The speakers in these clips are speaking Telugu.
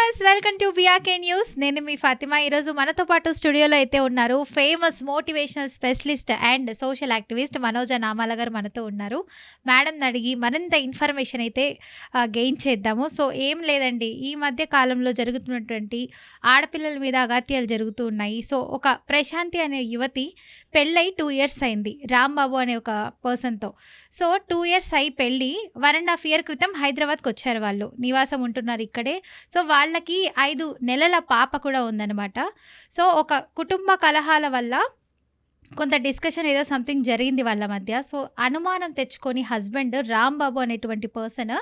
Viewers welcome to B R K news నేను మీ ఫాతిమా. ఈరోజు మనతో పాటు స్టూడియోలో అయితే ఉన్నారు famous motivational specialist and social activist Manoja Namala garu మనతో ఉన్నారు. మేడం అడిగి మరింత ఇన్ఫర్మేషన్ అయితే గెయిన్ చేద్దాము. సో ఏం లేదండి. ఈ మధ్య కాలంలో జరుగుతున్నటువంటి ఆడపిల్లల మీద అగాత్యాలు జరుగుతూ ఉన్నాయి. సో ఒక ప్రశాంతి అనే యువతి పెళ్ళై టూ ఇయర్స్ అయింది రాంబాబు అనే ఒక పర్సన్తో సో టూ ఇయర్స్ అయి పెళ్ళి వన్ అండ్ హాఫ్ ఇయర్ క్రితం హైదరాబాద్కి వచ్చారు వాళ్ళు. నివాసం ఉంటున్నారు ఇక్కడే. సో వాళ్ళకి ఐదు నెలల పాప కూడా ఉందన్నమాట. సో ఒక కుటుంబ కలహాల వల్ల కొంత డిస్కషన్ ఏదో సంథింగ్ జరిగింది వాళ్ళ మధ్య. సో అనుమానం తెచ్చుకొని హస్బెండ్ రాంబాబు అనేటువంటి పర్సన్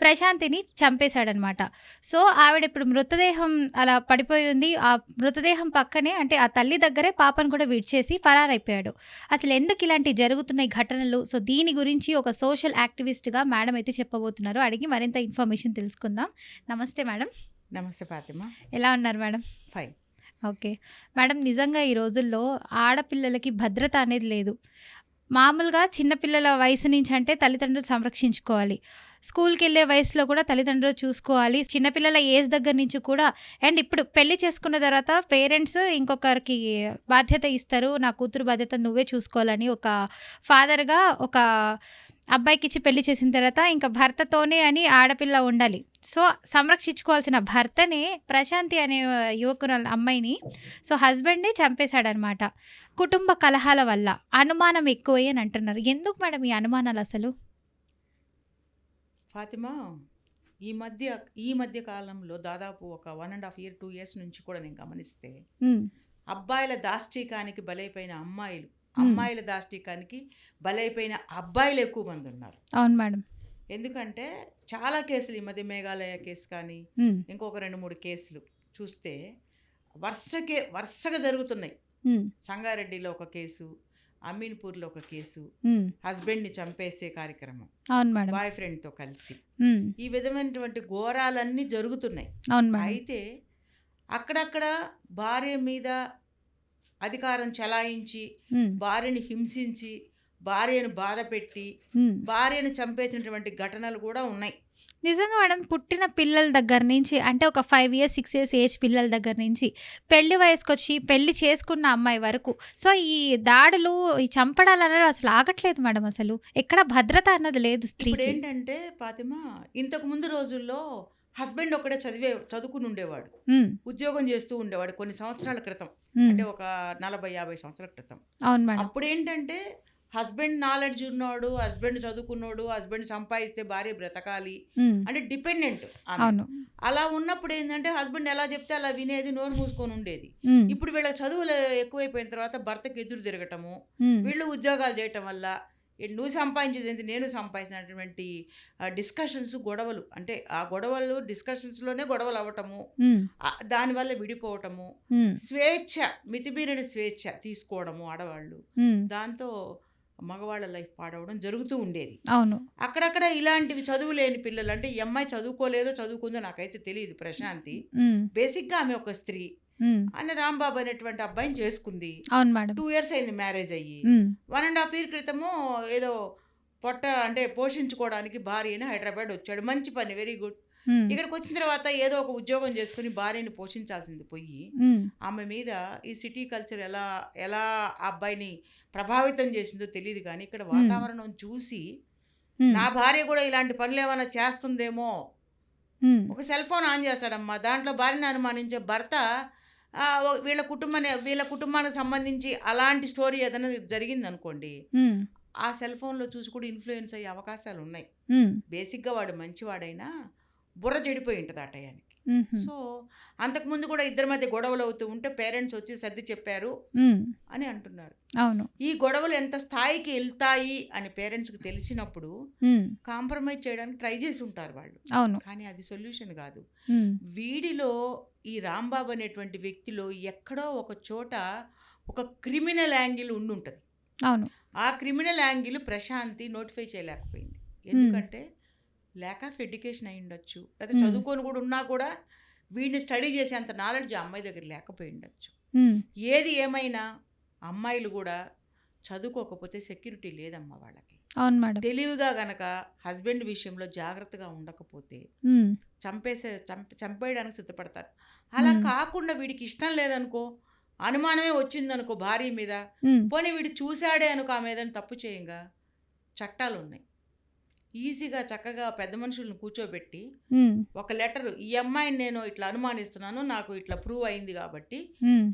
ప్రశాంతిని చంపేశాడనమాట సో ఆవిడ ఇప్పుడు మృతదేహం అలా పడిపోయి ఉంది. ఆ మృతదేహం పక్కనే అంటే ఆ తల్లి దగ్గరే పాపను కూడా విడిచేసి ఫరారైపోయాడు. అసలు ఎందుకు ఇలాంటి జరుగుతున్నాయి ఘటనలు? సో దీని గురించి ఒక సోషల్ యాక్టివిస్ట్గా మేడం అయితే చెప్పబోతున్నారు. అడిగి మరింత ఇన్ఫర్మేషన్ తెలుసుకుందాం. నమస్తే మేడం. నమస్తే ఫాతిమా. ఎలా ఉన్నారు మేడం? Fine okay. మేడం నిజంగా ఈ రోజుల్లో ఆడపిల్లలకి భద్రత అనేది లేదు. మామూలుగా చిన్నపిల్లల వయసు నుంచి అంటే తల్లిదండ్రులు సంరక్షించుకోవాలి. స్కూల్కి వెళ్ళే వయసులో కూడా తల్లిదండ్రులు చూసుకోవాలి. చిన్నపిల్లల ఏజ్ దగ్గర నుంచి కూడా అండ్ ఇప్పుడు పెళ్ళి చేసుకున్న తర్వాత పేరెంట్స్ ఇంకొకరికి బాధ్యత ఇస్తారు. నా కూతురు బాధ్యత నువ్వే చూసుకోవాలని ఒక ఫాదర్గా ఒక అబ్బాయికి ఇచ్చి పెళ్ళి చేసిన తర్వాత ఇంకా భర్తతోనే అని ఆడపిల్ల ఉండాలి. సో సంరక్షించుకోవాల్సిన భర్తనే ప్రశాంతి అనే యువకురాలు అమ్మాయిని సో హస్బెండే చంపేశాడనమాట. కుటుంబ కలహాల వల్ల అనుమానం ఎక్కువయ్యి అని అంటున్నారు. ఎందుకు మేడం ఈ అనుమానాలు అసలు? ఫాతిమా ఈ మధ్య ఈ మధ్య కాలంలో దాదాపు ఒక one and half year two years నుంచి కూడా నేను గమనిస్తే అబ్బాయిల దాష్టీకానికి బలైపోయిన అమ్మాయిలు అమ్మాయిల దాష్టీకానికి బలైపోయిన అబ్బాయిలు ఎక్కువ మంది ఉన్నారు. అవును మేడం. ఎందుకంటే చాలా కేసులు ఈ మధ్య మేఘాలయ కేసు కానీ ఇంకొక రెండు మూడు కేసులు చూస్తే వరుసకే వరుసగా జరుగుతున్నాయి. సంగారెడ్డిలో ఒక కేసు అమీన్పూర్లో ఒక కేసు హస్బెండ్ని చంపేసే కార్యక్రమం అవును మేడం. బాయ్ ఫ్రెండ్తో కలిసి. ఈ విధమైనటువంటి ఘోరాలన్నీ జరుగుతున్నాయి. అవును అయితే అక్కడక్కడ భార్య మీద అధికారం చలాయించి భార్యని హింసించి భార్యను బాధ పెట్టి. భార్యను చంపేసినటువంటి ఘటనలు కూడా ఉన్నాయి. నిజంగా మేడం పుట్టిన పిల్లల దగ్గర నుంచి అంటే ఒక five years six years age పిల్లల దగ్గర నుంచి పెళ్ళి వయసుకు వచ్చి పెళ్ళి చేసుకున్న అమ్మాయి వరకు సో ఈ దాడులు ఈ చంపడాలు అనేది అసలు ఆగట్లేదు మేడం అసలు. ఎక్కడ భద్రత అన్నది లేదు స్త్రీకి. ఏంటంటే ఫాతిమా ఇంతకు ముందు రోజుల్లో హస్బెండ్ ఒకడే చదివే చదువుకుని ఉండేవాడు. ఉద్యోగం చేస్తూ ఉండేవాడు కొన్ని సంవత్సరాల క్రితం. అంటే ఒక నలభై యాభై సంవత్సరాల క్రితం. అప్పుడు ఏంటంటే హస్బెండ్ నాలెడ్జ్ ఉన్నాడు హస్బెండ్ చదువుకున్నాడు హస్బెండ్ సంపాదిస్తే భార్య బ్రతకాలి అంటే డిపెండెంట్ అలా ఉన్నప్పుడు ఏంటంటే హస్బెండ్ ఎలా చెప్తే అలా వినేది నోరు మూసుకొని ఉండేది. ఇప్పుడు వీళ్ళకి చదువులు ఎక్కువైపోయిన తర్వాత భర్తకి ఎదురు తిరగటము వీళ్ళు ఉద్యోగాలు చేయటం వల్ల నువ్వు సంపాదించేది ఏంటి నేను సంపాదించినటువంటి డిస్కషన్స్ గొడవలు. అంటే ఆ గొడవలు డిస్కషన్స్లోనే గొడవలు అవ్వటము దానివల్ల విడిపోవటము స్వేచ్ఛ మితిమీరిన స్వేచ్ఛ తీసుకోవడము ఆడవాళ్ళు. దాంతో మగవాళ్ళ లైఫ్ పాడవడం జరుగుతూ ఉండేది. అవును. అక్కడక్కడ ఇలాంటివి చదువు లేని పిల్లలు అంటే ఈ అమ్మాయి చదువుకోలేదో చదువుకుందో నాకైతే తెలియదు ప్రశాంతి. బేసిక్గా ఆమె ఒక స్త్రీ. ఉమ్, అని రాంబాబు అనేటువంటి అబ్బాయిని చేసుకుంది. అవును మేడం. టూ ఇయర్స్ అయింది మ్యారేజ్ అయ్యి. వన్ అండ్ హాఫ్ ఇయర్ క్రితము ఏదో పొట్ట అంటే పోషించుకోవడానికి భార్యని హైదరాబాద్ వచ్చాడు. మంచి పని వెరీ గుడ్ ఇక్కడికి వచ్చిన తర్వాత ఏదో ఒక ఉద్యోగం చేసుకుని భార్యని పోషించాల్సింది పోయి ఆమె మీద ఈ సిటీ కల్చర్ ఎలా ఎలా ఆ అబ్బాయిని ప్రభావితం చేసిందో తెలియదు కానీ ఇక్కడ వాతావరణం చూసి నా భార్య కూడా ఇలాంటి పనులు ఏమైనా చేస్తుందేమో. ఒక సెల్ ఫోన్ ఆన్ చేస్తాడమ్మా. దాంట్లో భార్యను అనుమానించే భర్త వీళ్ళ కుటుంబాన్ని వీళ్ళ కుటుంబానికి సంబంధించి అలాంటి స్టోరీ ఏదైనా జరిగింది అనుకోండి ఉమ్, ఆ సెల్ ఫోన్లో చూసి కూడా ఇన్ఫ్లుయెన్స్ అయ్యే అవకాశాలు ఉన్నాయి బేసిక్గా వాడు మంచివాడైనా బుర్ర చెడిపోయి ఉంటుంది ఆ టయానికి. సో అంతకుముందు కూడా ఇద్దరి మధ్య గొడవలు అవుతూ ఉంటే పేరెంట్స్ వచ్చి సర్ది చెప్పారు అని అంటున్నారు. అవును. ఈ గొడవలు ఎంత స్థాయికి వెళ్తాయి అని పేరెంట్స్కి తెలిసినప్పుడు కాంప్రమైజ్ చేయడానికి ట్రై చేసి ఉంటారు వాళ్ళు. అవును. కానీ అది సొల్యూషన్ కాదు. వీడిలో ఈ రాంబాబు అనేటువంటి వ్యక్తిలో ఎక్కడో ఒక చోట ఒక క్రిమినల్ యాంగిల్ ఉండి ఉంటుంది అవును. ఆ క్రిమినల్ యాంగిల్ ప్రశాంతి నోటిఫై చేయలేకపోయింది. ఎందుకంటే ల్యాక్ ఆఫ్ ఎడ్యుకేషన్ అయి ఉండొచ్చు లేదా. చదువుకొని కూడా ఉన్నా కూడా వీడిని స్టడీ చేసేంత నాలెడ్జ్ ఆ అమ్మాయి దగ్గర లేకపోయి ఉండొచ్చు ఏది ఏమైనా అమ్మాయిలు కూడా చదువుకోకపోతే సెక్యూరిటీ లేదమ్మా వాళ్ళకి. అవును మేడం. తెలివిగా గనక హస్బెండ్ విషయంలో జాగ్రత్తగా ఉండకపోతే చంపేసే చంప చంపేయడానికి సిద్ధపడతారు. అలా. కాకుండా వీడికి ఇష్టం లేదనుకో అనుమానమే వచ్చిందనుకో భార్య మీద పోనీ వీడు చూశాడే అనుకో ఆమె ఏదైనా తప్పు చేయంగా చట్టాలు ఉన్నాయి ఈజీగా చక్కగా పెద్ద మనుషులను కూర్చోబెట్టి ఒక లెటర్ ఈ అమ్మాయిని నేను ఇట్లా అనుమానిస్తున్నాను నాకు ఇట్లా ప్రూవ్ అయింది కాబట్టి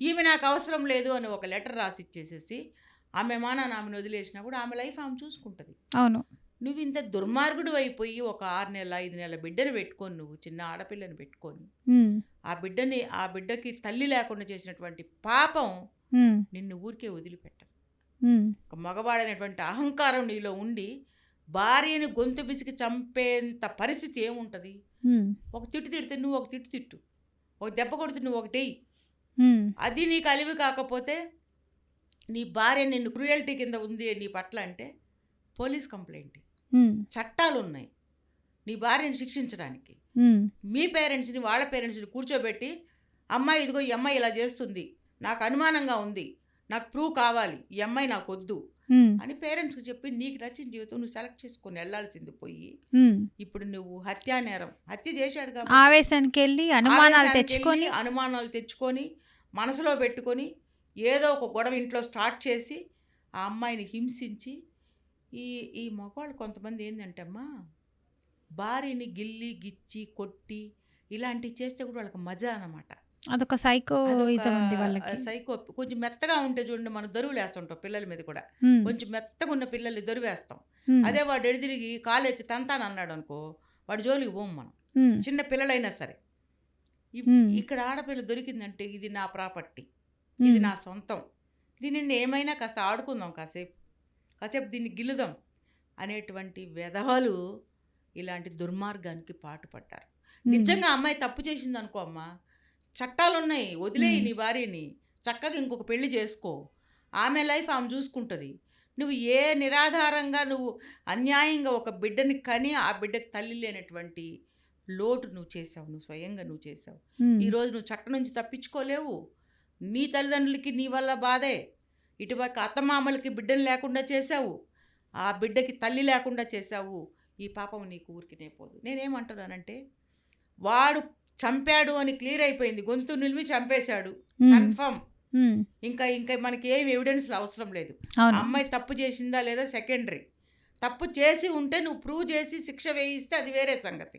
ఈమె నాకు అవసరం లేదు అని ఒక లెటర్ రాసి ఇచ్చేసేసి ఆమె మానాన్ని ఆమెను వదిలేసినప్పుడు ఆమె లైఫ్ ఆమె చూసుకుంటుంది. అవును. నువ్వు ఇంత దుర్మార్గుడు అయిపోయి ఒక ఆరు నెలల ఐదు నెలల బిడ్డను పెట్టుకొని నువ్వు చిన్న ఆడపిల్లని పెట్టుకొని ఆ బిడ్డని ఆ బిడ్డకి తల్లి లేకుండా చేసినటువంటి పాపం నిన్ను ఊరికే వదిలిపెట్టదు. ఒక మగవాడైనటువంటి అహంకారం నీలో ఉండి భార్యని గొంతు బిసికి చంపేంత పరిస్థితి ఏముంటుంది? ఒక తిట్టు తిడితే నువ్వు ఒక తిట్టు తిట్టు. ఒక దెబ్బ కొడితే నువ్వు ఒకటేయి ఉమ్, అది నీకు అలివి కాకపోతే నీ భార్య నిన్ను క్రూయల్టీ కింద ఉంది నీ పట్ల అంటే పోలీస్ కంప్లైంట్. చట్టాలు ఉన్నాయి నీ భార్యని శిక్షించడానికి. మీ పేరెంట్స్ని వాళ్ళ పేరెంట్స్ని కూర్చోబెట్టి అమ్మాయి ఇదిగో ఈ అమ్మాయి ఇలా చేస్తుంది. నాకు అనుమానంగా ఉంది. నాకు ప్రూవ్ కావాలి. ఈ అమ్మాయి నాకు వద్దు. అని పేరెంట్స్కి చెప్పి నీకు నచ్చిన జీవితం నువ్వు సెలెక్ట్ చేసుకొని వెళ్ళాల్సింది పోయి. ఇప్పుడు నువ్వు హత్యా నేరం. హత్య చేశాడు కాబట్టి ఆవేశానికి వెళ్ళి అనుమానాలు తెచ్చుకొని అనుమానాలు తెచ్చుకొని మనసులో పెట్టుకొని ఏదో ఒక గొడవ ఇంట్లో స్టార్ట్ చేసి ఆ అమ్మాయిని హింసించి ఈ ఈ మగవాళ్ళు కొంతమంది ఏంటంటే అమ్మా భార్యని గిల్లి గిచ్చి కొట్టి ఇలాంటివి చేస్తే కూడా వాళ్ళకి మజా అన్నమాట. అదొక సైకోయిజం ఉంది వాళ్ళకి. సైకో కొంచెం మెత్తగా ఉంటే చూడండి మనం దరువులు వేస్తుంటాం పిల్లల మీద కూడా. కొంచెం మెత్తగా ఉన్న పిల్లల్ని దరువేస్తాం ఉమ్, అదే వాడు ఎడిదిరిగి కాలు ఎత్తి తంతాను అన్నాడు అనుకో వాడి జోలికి పోం మనం. చిన్న పిల్లలైనా సరే. ఇక్కడ ఆడపిల్ల దొరికిందంటే ఇది నా ప్రాపర్టీ. ఇది నా సొంతం. దీనిని ఏమైనా కాస్త ఆడుకుందాం కాసేపు. కాసేపు దీన్ని గిల్లుదాం అనేటువంటి వెధవలు ఇలాంటి దుర్మార్గానికి పాటుపడ్డారు. ఉమ్, నిజంగా అమ్మాయి తప్పు చేసింది అనుకో అమ్మా చట్టాలు ఉన్నాయి వదిలేయి. నీ భార్యని. చక్కగా ఇంకొక పెళ్ళి చేసుకో. ఆమె లైఫ్ ఆమె చూసుకుంటుంది. నువ్వు ఏ నిరాధారంగా నువ్వు అన్యాయంగా ఒక బిడ్డని కని ఆ బిడ్డకి తల్లి లేనటువంటి లోటు నువ్వు చేసావు నువ్వు స్వయంగా నువ్వు చేసావు ఈరోజు నువ్వు చట్టం నుంచి తప్పించుకోలేవు. నీ తల్లిదండ్రులకి నీ వల్ల బాధే. ఇటుపక్క అత్తమామలకి బిడ్డలు లేకుండా చేశావు. ఆ బిడ్డకి తల్లి లేకుండా చేశావు. ఈ పాపం నీకు ఊరికి పోదు. నేనేమంటున్నానంటే వాడు చంపాడు అని క్లియర్ అయిపోయింది. గొంతు నిలిమి చంపేశాడు. కన్ఫర్మ్. ఇంకా ఇంకా మనకి ఏం ఎవిడెన్స్ అవసరం లేదు. అమ్మాయి తప్పు చేసిందా లేదా సెకండరీ తప్పు చేసి ఉంటే నువ్వు ప్రూవ్ చేసి శిక్ష వేయిస్తే అది వేరే సంగతి.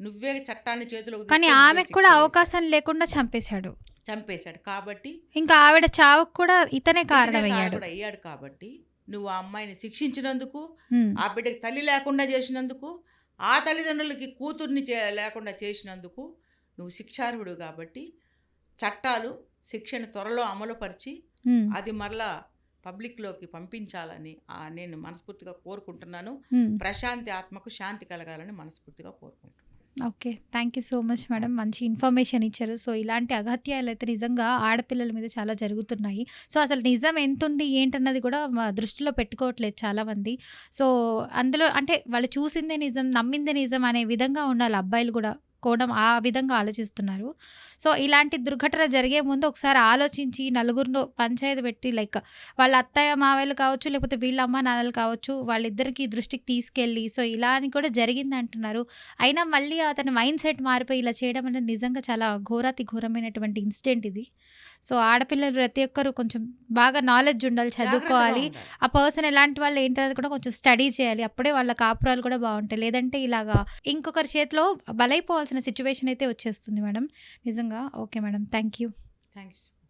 నువ్వే చట్టాన్ని చేతిలోకి కానీ ఆమెకు కూడా. అవకాశం లేకుండా చంపేశాడు. చంపేశాడు. కాబట్టి ఇంకా ఆవిడ చావుకు కూడా ఇతనే కారకుడు అయ్యాడు. కాబట్టి నువ్వు ఆ అమ్మాయిని శిక్షించినందుకు ఆ బిడ్డకి తల్లి లేకుండా చేసినందుకు ఆ తల్లిదండ్రులకి కూతుర్ని లేకుండా చేసినందుకు నువ్వు శిక్షార్హుడు కాబట్టి చట్టాలు శిక్షను త్వరలో అమలుపరిచి అది మరలా పబ్లిక్లోకి పంపించాలని నేను మనస్ఫూర్తిగా కోరుకుంటున్నాను. ప్రశాంతి ఆత్మకు శాంతి కలగాలని మనస్ఫూర్తిగా కోరుకుంటున్నాను. Okay. Thank you so much madam. మంచి ఇన్ఫర్మేషన్ ఇచ్చారు. సో ఇలాంటి అగత్యాలు అయితే నిజంగా ఆడపిల్లల మీద చాలా జరుగుతున్నాయి. సో అసలు నిజం ఎంత ఉంది ఏంటన్నది కూడా మా దృష్టిలో పెట్టుకోవట్లేదు చాలామంది. సో అందులో అంటే వాళ్ళు చూసిందే నిజం నమ్మిందే నిజం అనే విధంగా ఉండాలి అబ్బాయిలు కూడా. కోవడం ఆ విధంగా ఆలోచిస్తున్నారు. సో ఇలాంటి దుర్ఘటన జరిగే ముందు ఒకసారి ఆలోచించి నలుగురిలో పంచాయతీ పెట్టి లైక్ వాళ్ళ అత్తయ్య మావయ్యలు కావచ్చు లేకపోతే వీళ్ళ అమ్మ నాన్నలు కావచ్చు వాళ్ళిద్దరికి దృష్టికి తీసుకెళ్ళి సో ఇలా అని కూడా జరిగింది అంటున్నారు. అయినా మళ్ళీ అతని మైండ్ సెట్ మారిపోయి ఇలా చేయడం అనేది నిజంగా చాలా ఘోరాతి ఘోరమైనటువంటి ఇన్సిడెంట్ ఇది. సో ఆడపిల్లలు ప్రతి ఒక్కరు కొంచెం బాగా నాలెడ్జ్ ఉండాలి చదువుకోవాలి. ఆ పర్సన్ ఎలాంటి వాళ్ళు ఏంటనేది కూడా కొంచెం స్టడీ చేయాలి. అప్పుడే వాళ్ళ కాపురాలు కూడా బాగుంటాయి. లేదంటే ఇలాగా ఇంకొకరి చేతిలో బలైపోవాల్సిన సిచ్యువేషన్ అయితే వచ్చేస్తుంది మేడం. నిజంగా okay madam. Thank you thanks